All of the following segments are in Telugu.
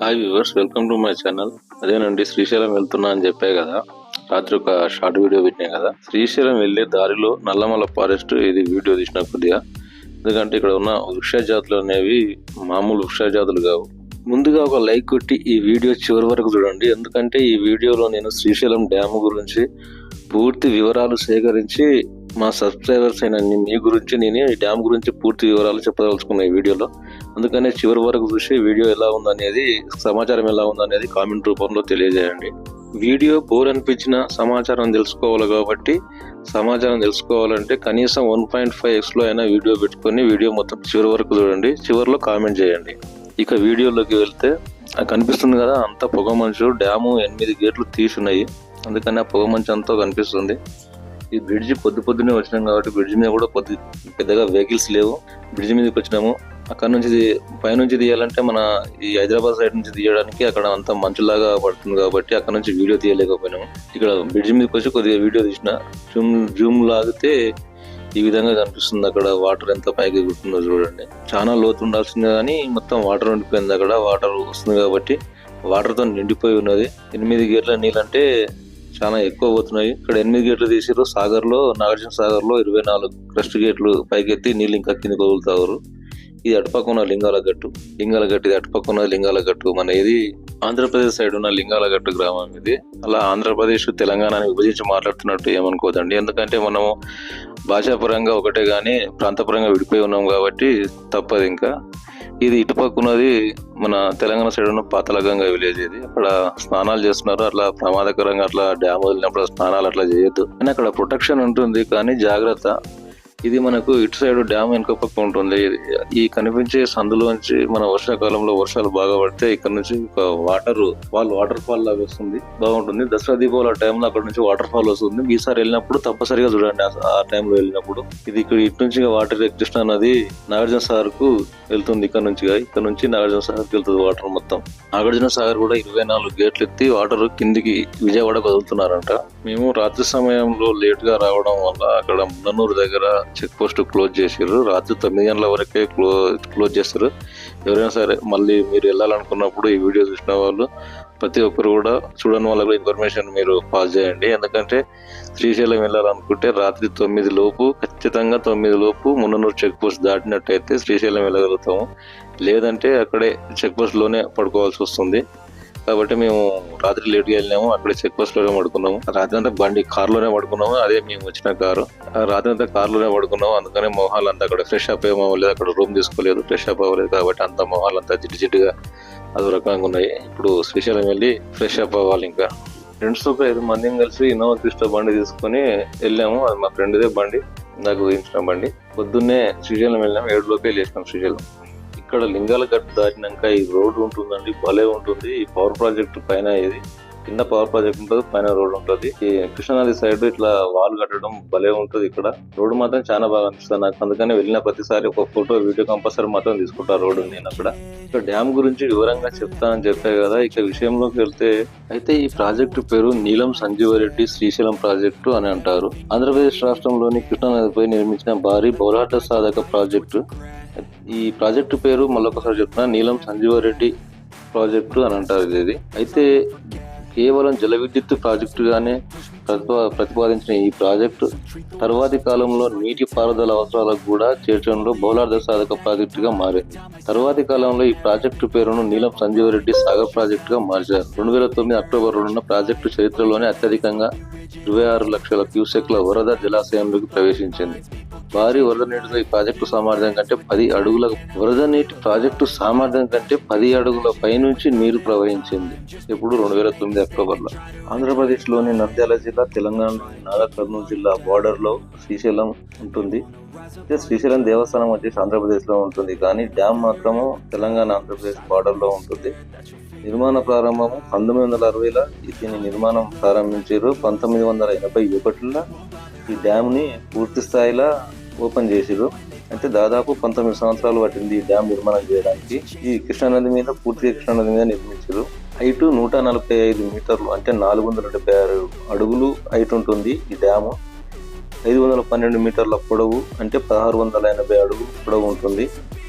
Hi viewers welcome to my channel అదేనండి శ్రీశైలం వెళ్తున్నా అని చెప్పే కదా. రాత్రి ఒక షార్ట్ వీడియో పెట్టినా కదా. శ్రీశైలం వెళ్ళే దారిలో నల్లమల ఫారెస్ట్ ఇది వీడియో తీసిన కొద్దిగా. ఎందుకంటే ఇక్కడ ఉన్న వృక్ష జాతులు అనేవి మామూలు వృక్ష జాతులు కావు. ముందుగా ఒక లైక్ కొట్టి ఈ వీడియో చివరి వరకు చూడండి. ఎందుకంటే ఈ వీడియోలో నేను శ్రీశైలం డ్యామ్ గురించి పూర్తి వివరాలు సేకరించి మా సబ్స్క్రైబర్స్ అయిన మీ గురించి నేను ఈ డ్యామ్ గురించి పూర్తి వివరాలు చెప్పదలుచుకున్నాను ఈ వీడియోలో. అందుకనే చివరి వరకు చూసి వీడియో ఎలా ఉందనేది సమాచారం ఎలా ఉందనేది కామెంట్ రూపంలో తెలియజేయండి. వీడియో బోర్ అనిపించిన సమాచారం తెలుసుకోవాలి కాబట్టి సమాచారం తెలుసుకోవాలంటే కనీసం వన్ పాయింట్ ఫైవ్ ఎక్స్లో అయినా వీడియో పెట్టుకొని వీడియో మొత్తం చివరి వరకు చూడండి. చివరిలో కామెంట్ చేయండి. ఇక వీడియోలోకి వెళ్తే ఆ కనిపిస్తుంది కదా అంత పొగ మంచు డ్యాము ఎనిమిది గేట్లు తీసున్నాయి అందుకని ఆ పొగ మంచు అంతా కనిపిస్తుంది. ఈ బ్రిడ్జ్ పొద్దు పొద్దునే వచ్చినాం కాబట్టి బ్రిడ్జ్ మీద కూడా పొద్దు పెద్దగా వెహికల్స్ లేవు. బ్రిడ్జ్ మీదకి వచ్చినాము. అక్కడ నుంచి పైనుంచి తీయాలంటే మన ఈ హైదరాబాద్ సైడ్ నుంచి తీయడానికి అక్కడ అంతా మంచులాగా పడుతుంది కాబట్టి అక్కడ నుంచి వీడియో తీయలేకపోయినాము. ఇక్కడ బ్రిడ్జ్ మీదకి వచ్చి కొద్దిగా వీడియో తీసిన. జూమ్ జూమ్ లాగితే ఈ విధంగా కనిపిస్తుంది అక్కడ వాటర్ ఎంత పైకి ఎగురుతుందో చూడండి. చాలా లోతు ఉండాల్సిందే కానీ మొత్తం వాటర్ ఉండిపోయింది అక్కడ. వాటర్ వస్తుంది కాబట్టి వాటర్తో నిండిపోయి ఉన్నది. ఎనిమిది గేట్ల నీళ్ళంటే చాలా ఎక్కువ పోతున్నాయి. ఇక్కడ ఎనిమిది గేట్లు తీసిరు సాగర్లో నాగార్జున సాగర్లో ఇరవై నాలుగు క్రస్ట్ గేట్లు పైకెత్తి నీళ్ళు ఇంకా కిందకి వదులుతారు ఇది అటుపక్క ఉన్న లింగాల గట్టు. లింగాల గట్టు ఇది అటుపక్క ఉన్న లింగాల గట్టు మన ఇది ఆంధ్రప్రదేశ్ సైడ్ ఉన్న లింగాలగట్టు గ్రామం ఇది. అలా ఆంధ్రప్రదేశ్ తెలంగాణని విభజించి మాట్లాడుతున్నట్టు ఏమనుకోదండి. ఎందుకంటే మనము భాషాపరంగా ఒకటే కానీ ప్రాంతపరంగా విడిపోయి ఉన్నాం కాబట్టి తప్పదు ఇంకా. ఇది ఇటుపక్క ఉన్నది మన తెలంగాణ సైడ్ ఉన్న పాతలగంగా విలేజ్ ఇది. అక్కడ స్నానాలు చేస్తున్నారు. అట్లా ప్రమాదకరంగా అట్లా డ్యామ్ వదిలినప్పుడు స్నానాలు అట్లా చేయొద్దు. కానీ అక్కడ ప్రొటెక్షన్ ఉంటుంది. కానీ జాగ్రత్త. ఇది మనకు ఇటు సైడ్ డ్యామ్ వెనుక పక్క ఉంటుంది. ఈ కనిపించే సందులోంచి మన వర్షాకాలంలో వర్షాలు బాగా పడితే ఇక్కడ నుంచి ఒక వాటర్ వాళ్ళు వాటర్ ఫాల్ లాగా వస్తుంది. బాగుంటుంది. దసరా దీపావళి టైంలో అక్కడ నుంచి వాటర్ ఫాల్ వస్తుంది. ఈసారి వెళ్ళినప్పుడు తప్పనిసరిగా చూడండి ఆ- టైంలో వెళ్ళినప్పుడు. ఇది ఇక్కడ ఇటు నుంచి వాటర్ కృష్ణ నది నాగార్జున సాగర్కు వెళ్తుంది ఇక్కడ నుంచి ఇక్కడ నుంచి నాగార్జున సాగర్కి వెళ్తుంది వాటర్ మొత్తం. నాగార్జున సాగర్ కూడా ఇరవై నాలుగు గేట్లు ఎత్తి వాటర్ కిందికి విజయవాడకు కదులుతున్నారంట మేము రాత్రి సమయంలో లేట్గా రావడం వల్ల అక్కడ మున్ననూరు దగ్గర చెక్ పోస్ట్ క్లోజ్ చేసారు రాత్రి తొమ్మిది గంటల వరకే క్లో క్లోజ్ చేస్తారు. ఎవరైనా సరే మళ్ళీ మీరు వెళ్ళాలనుకున్నప్పుడు ఈ వీడియో చూసిన వాళ్ళు ప్రతి ఒక్కరు కూడా చూడని వాళ్ళకు ఇన్ఫర్మేషన్ మీరు పాస్ చేయండి. ఎందుకంటే శ్రీశైలం వెళ్ళాలనుకుంటే రాత్రి తొమ్మిది లోపు ఖచ్చితంగా తొమ్మిది లోపు మున్ననూరు చెక్ పోస్ట్ దాటినట్టయితే శ్రీశైలం వెళ్ళగలుగుతాము. లేదంటే అక్కడే చెక్ పోస్ట్లోనే పడుకోవాల్సి వస్తుంది. కాబట్టి మేము రాత్రి లేట్గా వెళ్ళినాము అక్కడ చెక్ పోస్ట్లోనే పడుకున్నాము. రాత్రి అంతా బండి కార్లోనే పడుకున్నాము అదే మేము వచ్చిన కారు. రాత్రి అంతా కార్లోనే పడుకున్నాము అందుకనే మొహాలు అంతా అక్కడ ఫ్రెష్ అప్ ఏమవ్వలేదు అక్కడ రూమ్ తీసుకోలేదు ఫ్రెష్ అప్ అవ్వలేదు కాబట్టి అంత మొహాలు అంతా జిడ్డు జిడ్డుగా అదో రకంగా ఉన్నాయి. ఇప్పుడు శ్రీశైలం వెళ్ళి ఫ్రెష్ అప్ అవ్వాలి ఇంకా. ఫ్రెండ్స్ ఒక ఐదు మందిని కలిసి ఇన్నోవా క్రిస్టా బండి తీసుకొని వెళ్ళాము. అది మా ఫ్రెండ్దే బండి నాకు ఊహించిన బండి. పొద్దున్నే శ్రీశైలం వెళ్ళాము ఏడు లోపే శ్రీశైలం. ఇక్కడ లింగాల గట్టు దాటినాక ఈ రోడ్డు ఉంటుందండి భలే ఉంటుంది. ఈ పవర్ ప్రాజెక్ట్ పైన ఇది కింద పవర్ ప్రాజెక్ట్ ఉంటుంది పైన రోడ్ ఉంటుంది. ఈ కృష్ణానది సైడ్ ఇట్లా వాల్ కట్టడం భలే ఉంటుంది ఇక్కడ. రోడ్డు మాత్రం చాలా బాగా అనిపిస్తుంది నాకు. అందుకని వెళ్ళిన ప్రతిసారి ఒక ఫోటో వీడియో కంపల్సరీ మాత్రం తీసుకుంటా రోడ్డు నేను అక్కడ. ఇక్కడ డ్యామ్ గురించి వివరంగా చెప్తానని చెప్పే కదా ఇక విషయంలోకి వెళ్తే అయితే ఈ ప్రాజెక్టు పేరు నీలం సంజీవరెడ్డి శ్రీశైలం ప్రాజెక్టు అని అంటారు. ఆంధ్రప్రదేశ్ రాష్ట్రంలోని కృష్ణానదిపై నిర్మించిన భారీ పోరాట సాధక ప్రాజెక్టు ఈ ప్రాజెక్టు పేరు మళ్ళొకసారి చెప్తున్నా నీలం సంజీవరెడ్డి ప్రాజెక్టు అని అంటారు ఇది అయితే కేవలం జల విద్యుత్ ప్రాజెక్టుగానే ప్రతిపా ప్రతిపాదించిన ఈ ప్రాజెక్టు తర్వాతి కాలంలో నీటి పారుదల అవసరాలకు కూడా చేర్చడంలో బహుళార్థ సాధక ప్రాజెక్టుగా మారింది. తర్వాతి కాలంలో ఈ ప్రాజెక్టు పేరును నీలం సంజీవరెడ్డి సాగర్ ప్రాజెక్టుగా మార్చారు. రెండు వేల తొమ్మిది అక్టోబర్ రెండున ప్రాజెక్టు చరిత్రలోనే అత్యధికంగా ఇరవై ఆరు లక్షల క్యూసెక్ల వరద జలాశయంలోకి ప్రవేశించింది. భారీ వరద నీటితో ఈ ప్రాజెక్టు సామర్థ్యం కంటే పది అడుగుల వరద నీటి ప్రాజెక్టు సామర్థ్యం కంటే పది అడుగుల పైనుంచి నీరు ప్రవహించింది. ఇప్పుడు రెండు వేల తొమ్మిది అక్టోబర్లో ఆంధ్రప్రదేశ్లోని నంద్యాల జిల్లా తెలంగాణలోని నాగర్ కర్నూలు జిల్లా బార్డర్లో శ్రీశైలం ఉంటుంది. శ్రీశైలం దేవస్థానం వచ్చేసి ఆంధ్రప్రదేశ్లో ఉంటుంది. కానీ డ్యామ్ మాత్రము తెలంగాణ ఆంధ్రప్రదేశ్ బార్డర్లో ఉంటుంది. నిర్మాణ ప్రారంభము పంతొమ్మిది వందల అరవైలో. దీని నిర్మాణం ప్రారంభించారు. పంతొమ్మిది వందల వందల ఎనభై ఒకటిలో ఈ డ్యామ్ని పూర్తి స్థాయిలో ఓపెన్ చేసిరు అంటే దాదాపు పంతొమ్మిది సంవత్సరాలు పట్టింది ఈ డ్యామ్ నిర్మాణం చేయడానికి. ఈ కృష్ణానది మీద పూర్తిగా కృష్ణానది మీద నిర్మించారు హైటు నూట నలభై ఐదు మీటర్లు అంటే నాలుగు వందల డెబ్బై ఆరు అడుగులు హైట్ ఉంటుంది ఈ డ్యాము. ఐదు వందల పన్నెండు మీటర్ల పొడవు అంటే పదహారు వందల ఎనభై అడుగు పొడవు ఉంటుంది.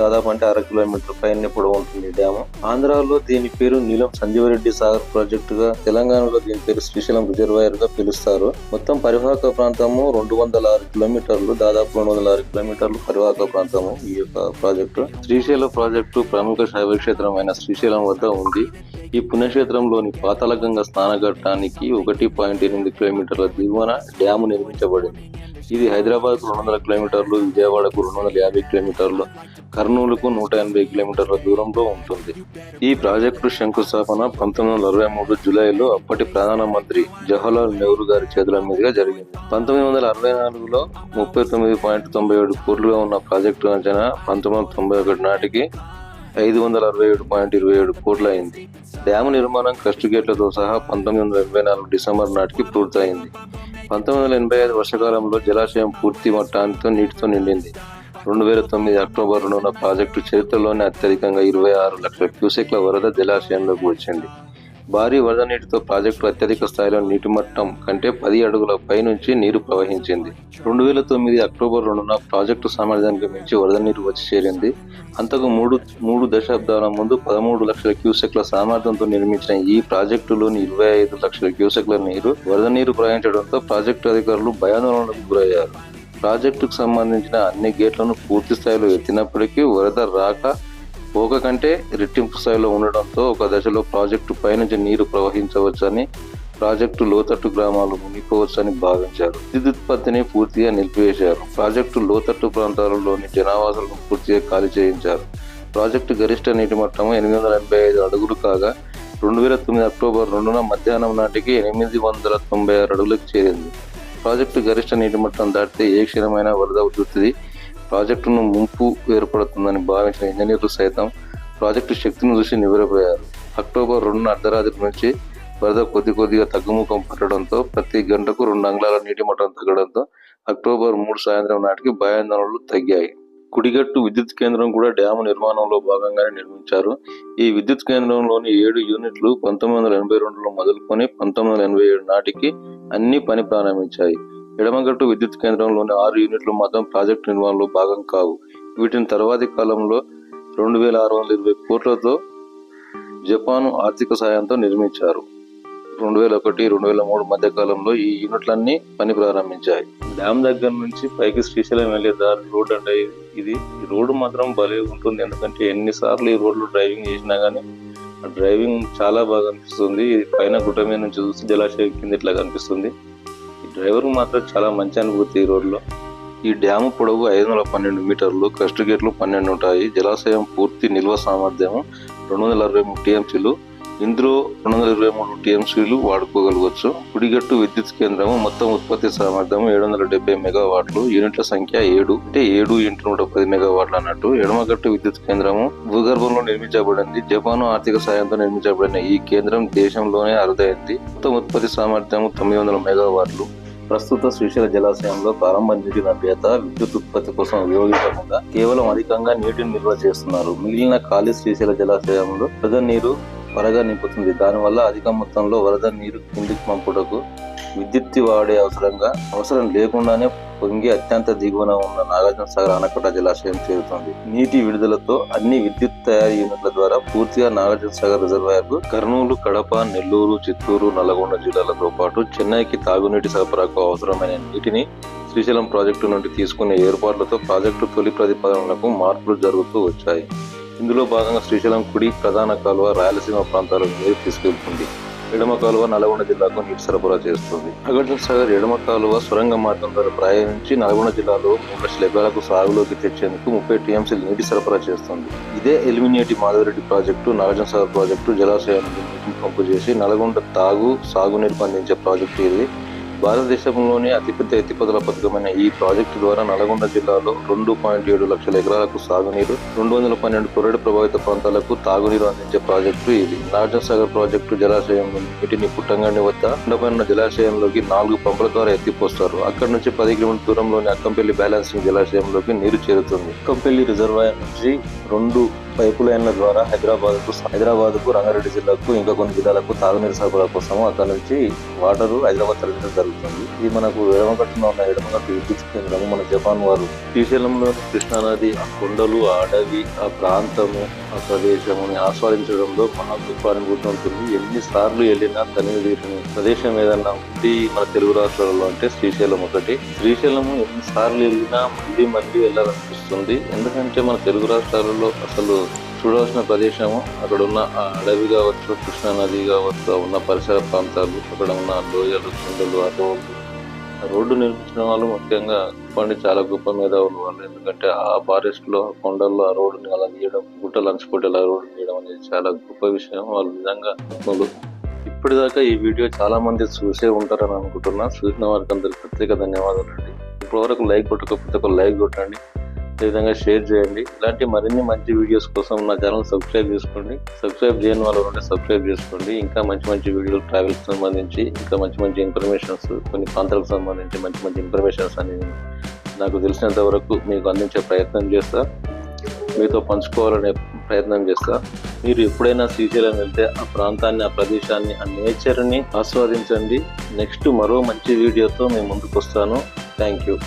దాదాపు అంటే అర కిలోమీటర్ పైన పొడవు ఉంటుంది డ్యాము. ఆంధ్రాలో దీని పేరు నీలం సంజీవరెడ్డి సాగర్ ప్రాజెక్టు గా తెలంగాణలో దీని పేరు శ్రీశైలం రిజర్వాయర్గా పిలుస్తారు. మొత్తం పరివాహక ప్రాంతము రెండు వందల ఆరు కిలోమీటర్లు దాదాపు రెండు వందల ఆరు కిలోమీటర్లు పరివాహక ప్రాంతము ఈ యొక్క ప్రాజెక్టు. శ్రీశైలం ప్రాజెక్టు ప్రముఖ శైవ అయిన శ్రీశైలం వద్ద ఉంది. ఈ పుణ్యక్షేత్రంలోని పాతాళగంగ స్నానఘట్టానికి ఒకటి పాయింట్ ఎనిమిది కిలోమీటర్ల దిగువన డ్యాము నిర్మించబడింది. ఇది హైదరాబాద్ రెండు వందల కిలోమీటర్లు విజయవాడకు రెండు వందల యాభై కిలోమీటర్లు కర్నూలుకు నూట ఎనభై కిలోమీటర్ల దూరంలో ఉంటుంది. ఈ ప్రాజెక్టు శంకుస్థాపన పంతొమ్మిది వందల అరవై మూడు జూలైలో అప్పటి ప్రధానమంత్రి జవహర్లాల్ నెహ్రూ గారి చేతుల మీదుగా జరిగింది. పంతొమ్మిది వందల అరవై నాలుగులో ముప్పై తొమ్మిది పాయింట్ తొంభై ఏడు కోట్లుగా ఉన్న ప్రాజెక్టు అంచనా పంతొమ్మిది వందల తొంభై ఒకటి నాటికి ఐదు వందల అరవై ఏడు పాయింట్ ఇరవై ఏడు కోట్లు అయింది డ్యాము నిర్మాణం కస్ట్ గేట్లతో సహా పంతొమ్మిది వందల ఎనభై నాలుగు డిసెంబర్ నాటికి పూర్తయింది. పంతొమ్మిది వందల ఎనభై ఐదు వర్షకాలంలో జలాశయం పూర్తి మట్టాంతో నీటితో నిండింది. రెండు వేల తొమ్మిది అక్టోబర్ నున్న ప్రాజెక్టు చరిత్రలోనే అత్యధికంగా ఇరవై ఆరు లక్షల క్యూసెక్ల వరద జలాశయంలోకి వచ్చింది. భారీ వరద నీటితో ప్రాజెక్టు అత్యధిక స్థాయిలో నీటి మట్టం కంటే పది అడుగుల పైనుంచి నీరు ప్రవహించింది. రెండు వేల తొమ్మిది అక్టోబర్ రెండున ప్రాజెక్టు సామర్థ్యానికి మించి వరద నీరు వచ్చి చేరింది. అంతకు మూడు మూడు దశాబ్దాల ముందు పదమూడు లక్షల క్యూసెక్ల సామర్థ్యంతో నిర్మించిన ఈ ప్రాజెక్టులోని ఇరవై ఐదు లక్షల క్యూసెక్ల నీరు వరద నీరు ప్రవహించడంతో ప్రాజెక్టు అధికారులు భయాందోళనకు గురయ్యారు. ప్రాజెక్టుకు సంబంధించిన అన్ని గేట్లను పూర్తి స్థాయిలో ఎత్తినప్పటికీ వరద రాక పోక కంటే రెట్టింపు స్థాయిలో ఉండడంతో ఒక దశలో ప్రాజెక్టు పైనుంచి నీరు ప్రవహించవచ్చని ప్రాజెక్టు లోతట్టు గ్రామాలు మునిగిపోవచ్చని భావించారు. విద్యుత్పత్తిని పూర్తిగా నిలిపివేశారు. ప్రాజెక్టు లోతట్టు ప్రాంతాలలోని జనావాసాలను పూర్తిగా ఖాళీ చేయించారు. ప్రాజెక్టు గరిష్ట నీటి మట్టం ఎనిమిది వందల ఎనభై ఐదు అడుగులు కాగా రెండు వేల తొమ్మిది అక్టోబర్ రెండున మధ్యాహ్నం నాటికి ఎనిమిది వందల తొంభై ఆరు అడుగులకు చేరింది. ప్రాజెక్టు గరిష్ట నీటి మట్టం దాటితే ఏ క్షణమైనా వరద అవుతుంది ప్రాజెక్టును ముంపు ఏర్పడుతుందని భావించిన ఇంజనీర్లు సైతం ప్రాజెక్టు శక్తిని చూసి నివ్వెరపోయారు. అక్టోబర్ రెండున అర్ధరాత్రి నుంచి వరద కొద్ది కొద్దిగా తగ్గుముఖం పట్టడంతో ప్రతి గంటకు రెండు అంగుళాల నీటి మట్టం తగ్గడంతో అక్టోబర్ మూడు సాయంత్రం నాటికి భయాందోళనలు తగ్గాయి. కుడిగట్టు విద్యుత్ కేంద్రం కూడా డ్యాము నిర్మాణంలో భాగంగానే నిర్మించారు. ఈ విద్యుత్ కేంద్రంలోని ఏడు యూనిట్లు పంతొమ్మిది వందల ఎనభై రెండులో మొదలుకొని పంతొమ్మిది వందల ఎనభై ఏడు నాటికి అన్ని పని ప్రారంభించాయి. ఎడమగట్టు విద్యుత్ కేంద్రంలోని ఆరు యూనిట్లు మాత్రం ప్రాజెక్టు నిర్మాణంలో భాగం కావు. వీటిని తర్వాతి కాలంలో రెండు వేల ఆరు వందల ఇరవై కోట్లతో జపాన్ ఆర్థిక సాయంతో నిర్మించారు. రెండు వేల ఒకటి రెండు వేల మూడు మధ్య కాలంలో ఈ యూనిట్లన్నీ పని ప్రారంభించాయి. డ్యామ్ దగ్గర నుంచి పైకి శ్రీశైలం వెళ్ళే దారి రోడ్ అంటే ఇది. ఈ రోడ్డు మాత్రం భలే ఉంటుంది. ఎందుకంటే ఎన్నిసార్లు ఈ రోడ్లో డ్రైవింగ్ చేసినా కానీ ఆ డ్రైవింగ్ చాలా బాగా అనిపిస్తుంది. పైన గుట్ట మీద నుంచి చూస్తే జలాశయం కింద ఇట్లా కనిపిస్తుంది ఈ డ్రైవర్ మాత్రం చాలా మంచి అనుభూతి ఈ రోడ్లో. ఈ డ్యాము పొడవు ఐదు వందల పన్నెండు మీటర్లు క్రస్ట్ గేట్లు పన్నెండు ఉంటాయి. జలాశయం పూర్తి నిల్వ సామర్థ్యం రెండు వందల అరవై మూడు టీఎంసీలు. ఇందులో రెండు వందల ఇరవై మూడు టీఎంసీలు వాడుకోగలవచ్చు. కుడిగట్టు విద్యుత్ కేంద్రం మొత్తం ఉత్పత్తి సామర్థ్యం ఏడు వందల డెబ్బై మెగావాట్లు యూనిట్ల సంఖ్య ఏడు అంటే ఏడు ఇంటి నూట పది మెగావాట్లు అన్నట్టు. ఎడమగట్టు విద్యుత్ కేంద్రము భూగర్భంలో నిర్మించబడింది. జపాన్ ఆర్థిక సాయంతో నిర్మించబడిన ఈ కేంద్రం దేశంలోనే అరుదైంది. మొత్తం ఉత్పత్తి సామర్థ్యం తొమ్మిది వందల మెగావాట్లు. ప్రస్తుత శ్రీశైల జలాశయంలో ప్రారంభ నీటి లభ్యత విద్యుత్ ఉత్పత్తి కోసం ఉపయోగించకుండా కేవలం అధికంగా నీటిని నిల్వ చేస్తున్నారు. మిగిలిన ఖాళీ శ్రీశైల జలాశయంలో పెద్ద నీరు త్వరగా నింపుతుంది. దానివల్ల అధిక మొత్తంలో వరద నీరు కిందికి పంపుటకు విద్యుత్ వాడే అవసరంగా అవసరం లేకుండానే పొంగి అత్యంత దిగువన ఉన్న నాగార్జున సాగర్ ఆనకట్ట జలాశయం చేరుతుంది. నీటి విడుదలతో అన్ని విద్యుత్ తయారీ యూనిట్ల ద్వారా పూర్తిగా నాగార్జున సాగర్ కర్నూలు కడప నెల్లూరు చిత్తూరు నల్గొండ జిల్లాలతో పాటు చెన్నైకి తాగునీటి సరఫరాకు అవసరమైన నీటిని శ్రీశైలం ప్రాజెక్టు నుండి తీసుకునే ఏర్పాట్లతో ప్రాజెక్టు తొలి ప్రతిపాదనలకు మార్పులు జరుగుతూ వచ్చాయి. ఇందులో భాగంగా శ్రీశైలం కుడి ప్రధాన కాలువ రాయలసీమ ప్రాంతాల నుండి తీసుకెళ్తుంది. ఎడమ కాలువ నల్గొండ జిల్లాకు నీటి సరఫరా చేస్తుంది. నాగార్జున సాగర్ ఎడమ కాలువ సొరంగ మార్గం ద్వారా ప్రయాణించి నల్గొండ జిల్లాలో మూడు లక్షల ఎకరాలకు సాగులోకి తెచ్చేందుకు ముప్పై టీఎంసీలు నీటి సరఫరా చేస్తుంది. ఇదే ఎలిమినేటి మాధవరెడ్డి ప్రాజెక్టు నాగార్జున సాగర్ ప్రాజెక్టు జలాశయానికి నీటిని పంపు చేసి నల్గొండ తాగు సాగునీరు అందించే ప్రాజెక్టు ఇది. భారతదేశంలోనే అతిపెద్ద ఎత్తిపోతల పథకమైన ఈ ప్రాజెక్టు ద్వారా నల్గొండ జిల్లాలో రెండు పాయింట్ ఏడు లక్షల ఎకరాలకు సాగునీరు రెండు వందల పన్నెండు కొరడు ప్రభావిత ప్రాంతాలకు తాగునీరు అందించే ప్రాజెక్టు ఇది. రాజసాగర్ సాగర్ ప్రాజెక్టు జలాశయం నుండి నీటిని పుట్టంగండి వద్ద ఉండబడిన జలాశయంలోకి నాలుగు పంపుల ద్వారా ఎత్తిపోస్తారు. అక్కడి నుంచి పది కిలోమీటర్ దూరంలోని అక్కంపల్లి బ్యాలెన్సింగ్ జలాశయంలోకి నీరు చేరుతుంది. అక్కంపల్లి రిజర్వాయర్ నుంచి రెండు పైపు లైన్ల ద్వారా హైదరాబాద్కు హైదరాబాద్కు రంగారెడ్డి జిల్లాకు ఇంకా కొన్ని జిల్లాలకు తాగునీరు సరఫరా కోసం అక్కడ నుంచి వాటర్ హైదరాబాద్ తరలించడం జరుగుతుంది. ఇది మనకు ఎడమగట్టున ఉన్న ఎడమగట్టు విద్యుత్ కేంద్రం మన జపాన్ వారు శ్రీశైలంలో కృష్ణానది ఆ కొండలు ఆ అడవి ఆ ప్రాంతము ప్రదేశముని ఆస్వాదించడంలో మహా గొప్ప అనుభూతి ఉంటుంది ఎన్ని సార్లు వెళ్ళినా తనివి ప్రదేశం ఏదన్నా ఉంది మన తెలుగు రాష్ట్రాలలో అంటే శ్రీశైలం ఒకటి. శ్రీశైలము ఎన్ని సార్లు వెళ్ళినా మళ్ళీ మళ్ళీ వెళ్ళాలనిపిస్తుంది. ఎందుకంటే మన తెలుగు రాష్ట్రాలలో అసలు చూడవలసిన ప్రదేశము అక్కడ ఉన్న ఆ అడవి కావచ్చు కృష్ణా నది కావచ్చు ఉన్న పరిసర ప్రాంతాలు అక్కడ ఉన్న లోయలు కొండలు ఆ రోడ్డు నిర్మించిన వాళ్ళు ముఖ్యంగా చెప్పండి చాలా గొప్ప మీద ఉన్న వాళ్ళు ఎందుకంటే ఆ ఫారెస్ట్లో ఆ కొండల్లో ఆ రోడ్డుని అలా తీయడం గుట్టలు అంచుకుంటే అలా రోడ్డు తీయడం అనేది చాలా గొప్ప విషయం. వాళ్ళు నిజంగా ఇప్పటిదాకా ఈ వీడియో చాలా మంది చూసే ఉంటారని అనుకుంటున్నా. చూసిన వారికి అందరికి ప్రత్యేక ధన్యవాదాలు అండి ఇప్పటివరకు లైక్ కొట్టకపోతే ఒక లైక్ కొట్టండి. అదేవిధంగా షేర్ చేయండి. ఇలాంటి మరిన్ని మంచి వీడియోస్ కోసం నా ఛానల్ సబ్స్క్రైబ్ చేసుకోండి. సబ్స్క్రైబ్ చేయని వాళ్ళు ఉంటే సబ్స్క్రైబ్ చేసుకోండి. ఇంకా మంచి మంచి వీడియోలు ట్రావెల్కి సంబంధించి ఇంకా మంచి మంచి ఇన్ఫర్మేషన్స్ కొన్ని ప్రాంతాలకు సంబంధించి మంచి మంచి ఇన్ఫర్మేషన్స్ అనేవి నాకు తెలిసినంత వరకు మీకు అందించే ప్రయత్నం చేస్తా. మీతో పంచుకోవాలనే ప్రయత్నం చేస్తా. మీరు ఎప్పుడైనా శ్రీశైలం వెళ్తే ఆ ప్రాంతాన్ని ఆ ప్రదేశాన్ని ఆ నేచర్ని ఆస్వాదించండి. నెక్స్ట్ మరో మంచి వీడియోతో మేము ముందుకు వస్తాను. Thank you